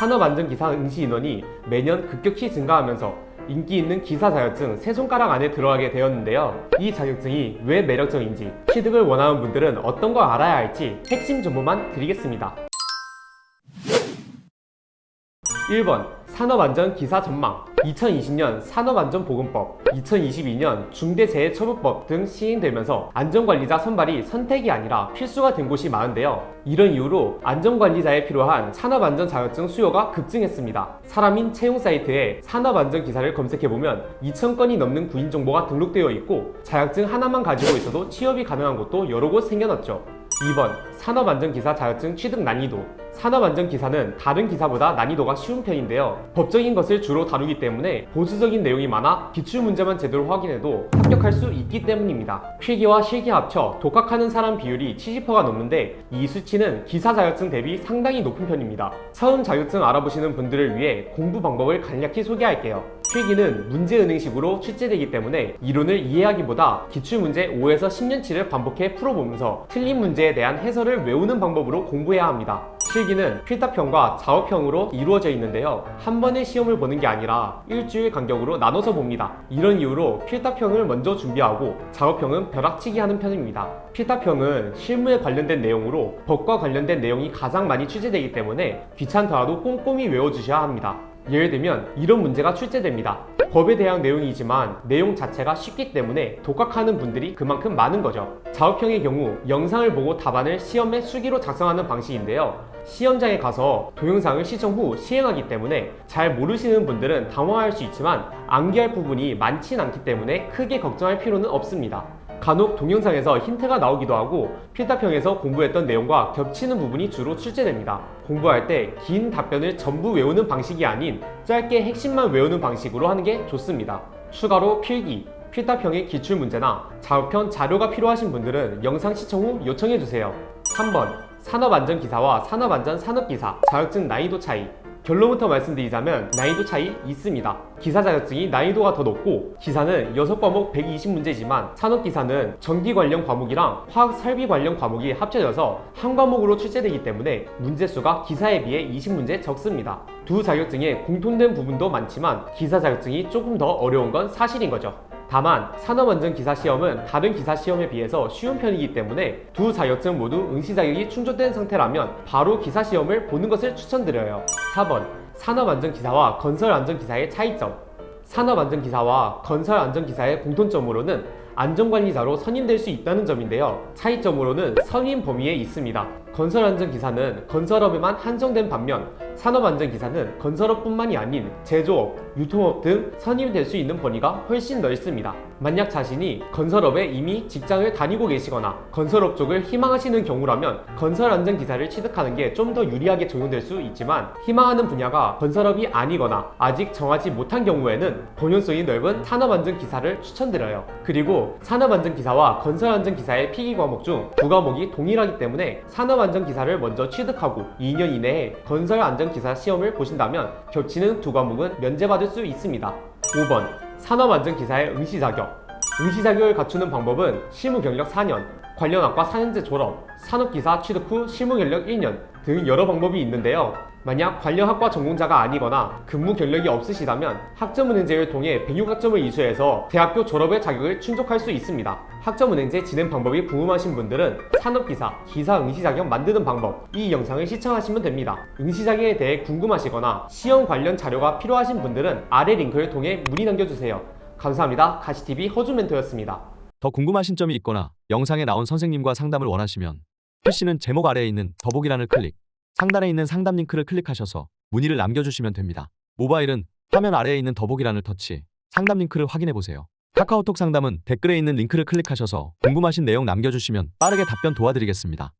산업안전기사 응시 인원이 매년 급격히 증가하면서 인기 있는 기사 자격증 세 손가락 안에 들어가게 되었는데요. 이 자격증이 왜 매력적인지 취득을 원하는 분들은 어떤 걸 알아야 할지 핵심 정보만 드리겠습니다. 1번 산업안전 기사 전망 2020년 산업안전보건법 2022년 중대재해처벌법 등 시행되면서 안전관리자 선발이 선택이 아니라 필수가 된 곳이 많은데요. 이런 이유로 안전관리자에 필요한 산업안전 자격증 수요가 급증했습니다. 사람인 채용 사이트에 산업안전 기사를 검색해보면 2,000건이 넘는 구인 정보가 등록되어 있고 자격증 하나만 가지고 있어도 취업이 가능한 곳도 여러 곳 생겨났죠. 2번 산업안전기사 자격증 취득 난이도 산업안전 기사는 다른 기사보다 난이도가 쉬운 편인데요. 법적인 것을 주로 다루기 때문에 보수적인 내용이 많아 기출 문제만 제대로 확인해도 합격할 수 있기 때문입니다. 필기와 실기 합쳐 독학하는 사람 비율이 70%가 넘는데 이 수치는 기사 자격증 대비 상당히 높은 편입니다. 처음 자격증 알아보시는 분들을 위해 공부 방법을 간략히 소개할게요. 필기는 문제은행식으로 출제되기 때문에 이론을 이해하기보다 기출문제 5에서 10년치를 반복해 풀어보면서 틀린 문제에 대한 해설을 외우는 방법으로 공부해야 합니다. 필기는 필답형과 작업형으로 이루어져 있는데요. 한 번에 시험을 보는 게 아니라 일주일 간격으로 나눠서 봅니다. 이런 이유로 필답형을 먼저 준비하고 작업형은 벼락치기 하는 편입니다. 필답형은 실무에 관련된 내용으로 법과 관련된 내용이 가장 많이 출제되기 때문에 귀찮더라도 꼼꼼히 외워주셔야 합니다. 예를 들면 이런 문제가 출제됩니다. 법에 대한 내용이지만 내용 자체가 쉽기 때문에 독학하는 분들이 그만큼 많은 거죠. 작업형의 경우 영상을 보고 답안을 시험에 수기로 작성하는 방식인데요. 시험장에 가서 동영상을 시청 후 시행하기 때문에 잘 모르시는 분들은 당황할 수 있지만 암기할 부분이 많진 않기 때문에 크게 걱정할 필요는 없습니다. 간혹 동영상에서 힌트가 나오기도 하고 필답형에서 공부했던 내용과 겹치는 부분이 주로 출제됩니다. 공부할 때 긴 답변을 전부 외우는 방식이 아닌 짧게 핵심만 외우는 방식으로 하는 게 좋습니다. 추가로 필기, 필답형의 기출문제나 작업형 자료가 필요하신 분들은 영상 시청 후 요청해주세요. 3번 산업안전기사와 산업안전 산업기사 자격증 난이도 차이 결론부터 말씀드리자면 난이도 차이 있습니다. 기사 자격증이 난이도가 더 높고 기사는 6과목 120문제지만 산업기사는 전기 관련 과목이랑 화학 설비 관련 과목이 합쳐져서 한 과목으로 출제되기 때문에 문제수가 기사에 비해 20문제 적습니다. 두 자격증에 공통된 부분도 많지만 기사 자격증이 조금 더 어려운 건 사실인 거죠. 다만 산업안전 기사 시험은 다른 기사 시험에 비해서 쉬운 편이기 때문에 두 자격증 모두 응시 자격이 충족된 상태라면 바로 기사 시험을 보는 것을 추천드려요. 4번 산업안전 기사와 건설안전 기사의 차이점 산업안전 기사와 건설안전 기사의 공통점으로는 안전관리자로 선임될 수 있다는 점인데요. 차이점으로는 선임 범위에 있습니다. 건설안전 기사는 건설업에만 한정된 반면 산업안전기사는 건설업뿐만이 아닌 제조업, 유통업 등 선임될 수 있는 범위가 훨씬 넓습니다. 만약 자신이 건설업에 이미 직장을 다니고 계시거나 건설업 쪽을 희망하시는 경우라면 건설안전기사를 취득하는 게 좀 더 유리하게 적용될 수 있지만 희망하는 분야가 건설업이 아니거나 아직 정하지 못한 경우에는 본연성이 넓은 산업안전기사를 추천드려요. 그리고 산업안전기사와 건설안전기사의 필기 과목 중 두 과목이 동일하기 때문에 산업안전기사를 먼저 취득하고 2년 이내에 건설안전 기사 시험을 보신다면 겹치는 두 과목은 면제받을 수 있습니다. 5번 산업 안전 기사의 응시 자격 응시 자격을 갖추는 방법은 실무 경력 4년, 관련 학과 4년제 졸업, 산업기사 취득 후 실무 경력 1년 등 여러 방법이 있는데요. 만약 관련 학과 전공자가 아니거나 근무 경력이 없으시다면 학점은행제를 통해 106학점을 이수해서 대학교 졸업의 자격을 충족할 수 있습니다. 학점은행제 진행 방법이 궁금하신 분들은 산업기사, 기사 응시 자격 만드는 방법 이 영상을 시청하시면 됩니다. 응시 자격에 대해 궁금하시거나 시험 관련 자료가 필요하신 분들은 아래 링크를 통해 문의 남겨주세요. 감사합니다. 가시TV 허준 멘토였습니다. 더 궁금하신 점이 있거나 영상에 나온 선생님과 상담을 원하시면 PC는 제목 아래에 있는 더보기란을 클릭, 상단에 있는 상담 링크를 클릭하셔서 문의를 남겨주시면 됩니다. 모바일은 화면 아래에 있는 더보기란을 터치, 상담 링크를 확인해 보세요. 카카오톡 상담은 댓글에 있는 링크를 클릭하셔서 궁금하신 내용 남겨주시면 빠르게 답변 도와드리겠습니다.